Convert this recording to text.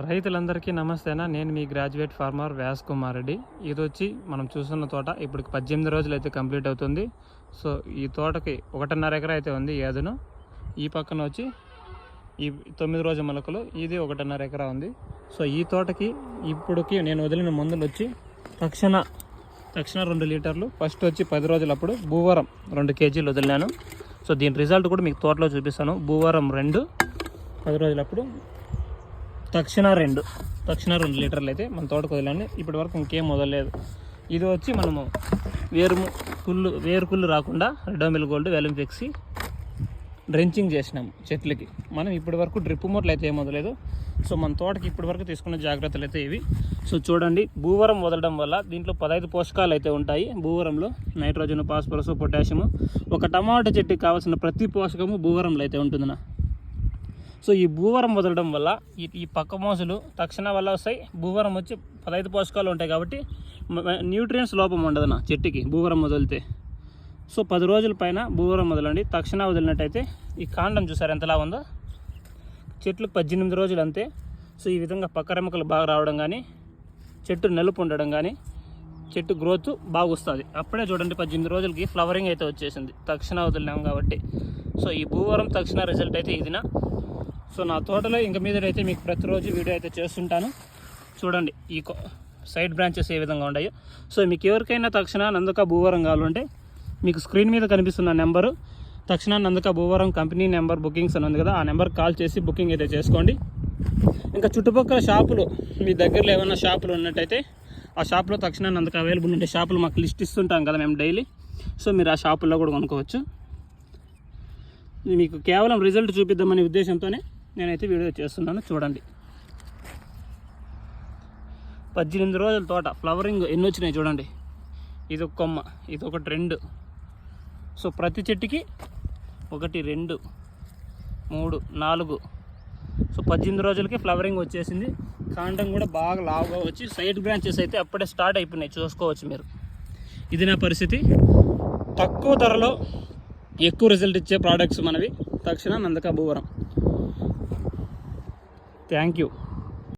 రైతులందరికీ నమస్తేనా. నేను మీ గ్రాడ్యుయేట్ ఫార్మర్ వ్యాస్ కుమార్ రెడ్డి. ఇది వచ్చి మనం చూస్తున్న తోట ఇప్పుడు పద్దెనిమిది రోజులు అయితే కంప్లీట్ అవుతుంది. సో ఈ తోటకి ఒకటిన్నర ఎకరా అయితే ఉంది ఏదును ఈ పక్కన వచ్చి ఈ తొమ్మిది రోజు మొలకలు ఇది ఒకటిన్నర ఎకరా ఉంది. సో ఈ తోటకి ఇప్పుడుకి నేను వదిలిన మందులు వచ్చి తక్షణ తక్షణ రెండు లీటర్లు. ఫస్ట్ వచ్చి పది రోజులప్పుడు భూవరం రెండు కేజీలు వదిలినాను. సో దీని రిజల్ట్ కూడా మీకు తోటలో చూపిస్తాను. భూవరం రెండు పది రోజులప్పుడు తక్షణ రెండు. తక్షణ రెండు లీటర్లు అయితే మన తోటకు వదిలేండి ఇప్పటి వరకు ఇంకేం వదలలేదు. ఇది వచ్చి మనము వేరు కుళ్ళు వేరు కుళ్ళు రాకుండా రెడోమిల్ గోల్డ్ వెలం ఫెక్సి డ్రెంచింగ్ చేసినాము చెట్లకి. మనం ఇప్పటి వరకు డ్రిప్ మోట్లు అయితే ఏం వదలేదు. సో మన తోటకి ఇప్పటి వరకు తీసుకున్న జాగ్రత్తలు అయితే ఇవి. సో చూడండి భూవరం వదలడం వల్ల దీంట్లో పదహైదు పోషకాలు అయితే ఉంటాయి. భూవరంలో నైట్రోజన్ ఫాస్ఫరస్ పొటాషియం ఒక టమాటా చెట్టుకి కావాల్సిన ప్రతి పోషకము భూవరంలో అయితే ఉంటుందినా సో ఈ భూవరం వదలడం వల్ల ఈ ఈ పక్క మోసలు తక్షణ వల్ల వస్తాయి. భూవరం వచ్చి పదహైదు పోషకాలు ఉంటాయి కాబట్టి న్యూట్రియంట్స్ లోపం ఉండదు నా చెట్టుకి భూవరం వదిలితే. సో పది రోజుల పైన భూవరం వదలండి. తక్షణ వదిలినట్టయితే ఈ కాండం చూసారు ఎంతలా ఉందో? చెట్లు పద్దెనిమిది రోజులు అంతే. సో ఈ విధంగా పక్క రెమ్మకలు బాగా రావడం కానీ చెట్టు నలుపు ఉండడం కానీ చెట్టు గ్రోత్ బాగా వస్తుంది. అప్పుడే చూడండి పద్దెనిమిది రోజులకి ఫ్లవరింగ్ అయితే వచ్చేసింది. తక్షణ వదిలినాం కాబట్టి. సో ఈ భూవరం తక్షణ రిజల్ట్ అయితే ఇదినా సో నా తోటలో ఇంక మీద అయితే మీకు ప్రతిరోజు వీడియో అయితే చేస్తుంటాను. చూడండి ఈ సైడ్ బ్రాంచెస్ ఏ విధంగా ఉన్నాయో. సో మీకు ఎవరికైనా తక్షణ నందుక భూవరం కావాలంటే మీకు స్క్రీన్ మీద కనిపిస్తున్న నెంబరు తక్షణ నందుక భూవరం కంపెనీ నెంబర్ బుకింగ్స్ అని ఉంది కదా ఆ నెంబర్ కాల్ చేసి బుకింగ్ అయితే చేసుకోండి. ఇంకా చుట్టుపక్కల షాపులు మీ దగ్గరలో ఏమైనా షాపులు ఉన్నట్టయితే ఆ షాప్లో తక్షణ నందుక అవైలబుల్ ఉండే షాపులు మాకు లిస్ట్ ఇస్తుంటాం కదా మేము డైలీ. సో మీరు ఆ షాపుల్లో కూడా కొనుక్కోవచ్చు. మీకు కేవలం రిజల్ట్ చూపిద్దామనే ఉద్దేశంతోనే నేనైతే వీడియో చేస్తున్నాను చూడండి. పద్దెనిమిది రోజుల తోట ఫ్లవరింగ్ ఎన్ని వచ్చినాయి చూడండి. ఇది ఒక కొమ్మ ఇది ఒకటి రెండు. సో ప్రతి చెట్టుకి ఒకటి రెండు మూడు నాలుగు. సో పద్దెనిమిది రోజులకి ఫ్లవరింగ్ వచ్చేసింది. కాండం కూడా బాగా లావుగా వచ్చి సైడ్ బ్రాంచెస్ అయితే అప్పుడే స్టార్ట్ అయిపోయినాయి చూసుకోవచ్చు మీరు. ఇది నా పరిస్థితి. తక్కువ ధరలో ఎక్కువ రిజల్ట్ ఇచ్చే ప్రోడక్ట్స్ మనవి. తక్షణ నందకాభూవరం தேங்க்யூ